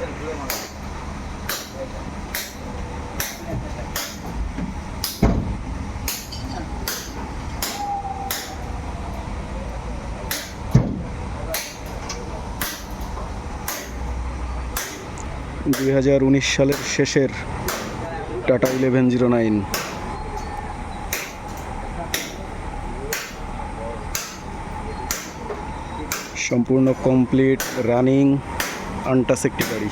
দুই হাজার উনিশ সালের শেষের টাটা ইলেভেন জিরো নাইন। সম্পূর্ণ কমপ্লিট রানিং। আনটাস একটি গাড়ি।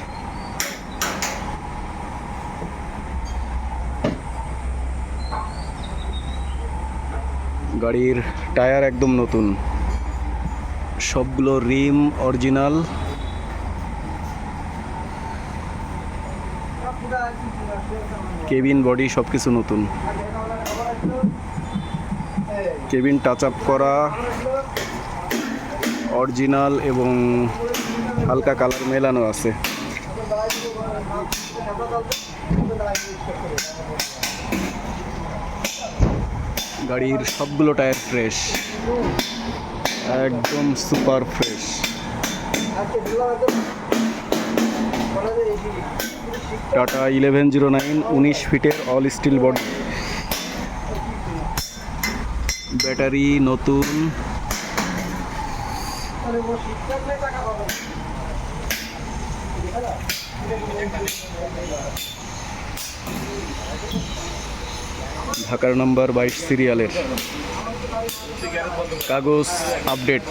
গাড়ির টায়ার একদম নতুন। সবগুলো রিম অরিজিনাল। কেবিন, বডি সব কিছু নতুন। কেবিন টাচ আপ করা। অরিজিনাল এবং হালকা কালার মেলানো আছে। গাড়ির সবগুলো টায়ার ফ্রেশ, একদম super fresh. Tata eleven zero nine, উনিশ ফিটের অল স্টিল বডি। ব্যাটারি নতুন। ঢাকার নাম্বার বাইশ সিরিয়ালের। কাগজ আপডেট।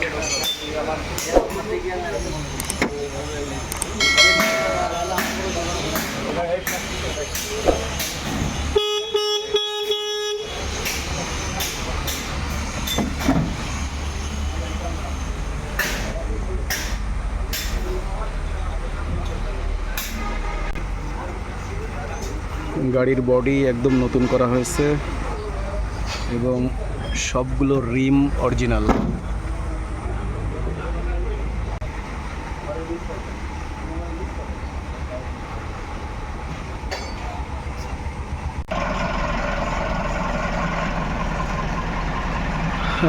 গাড়ির বডি একদম নতুন করা হয়েছে এবং সবগুলো রিম অরিজিনাল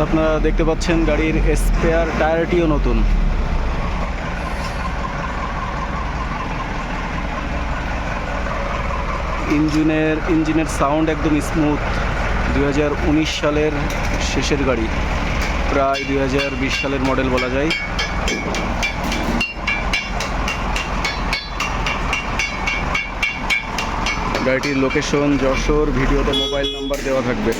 আপনারা দেখতে পাচ্ছেন গাড়ির স্পেয়ার টায়ারটিও নতুন। ইঞ্জিনের ইঞ্জিনের সাউন্ড একদম স্মুথ দু হাজার উনিশ সালের শেষের গাড়ি। প্রায় দুই হাজার বিশ সালের মডেল বলা যায়। গাড়িটির লোকেশন যশোর, ভিডিওতে মোবাইল নাম্বার দেওয়া থাকবে।